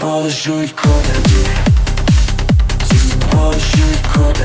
тобою жують коти Ті з тобою жують коти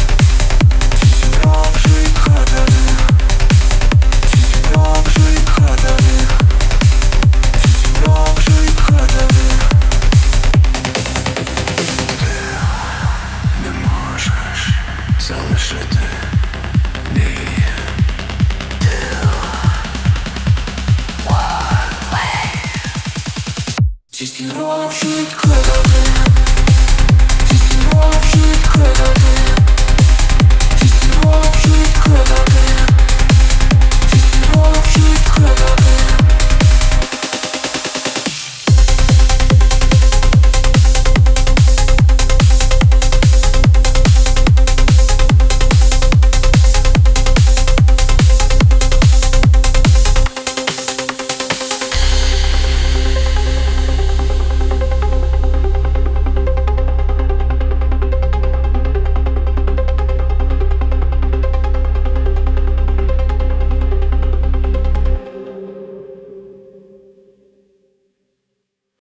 Just in love, shit, cradle, just in love, shit, cradle.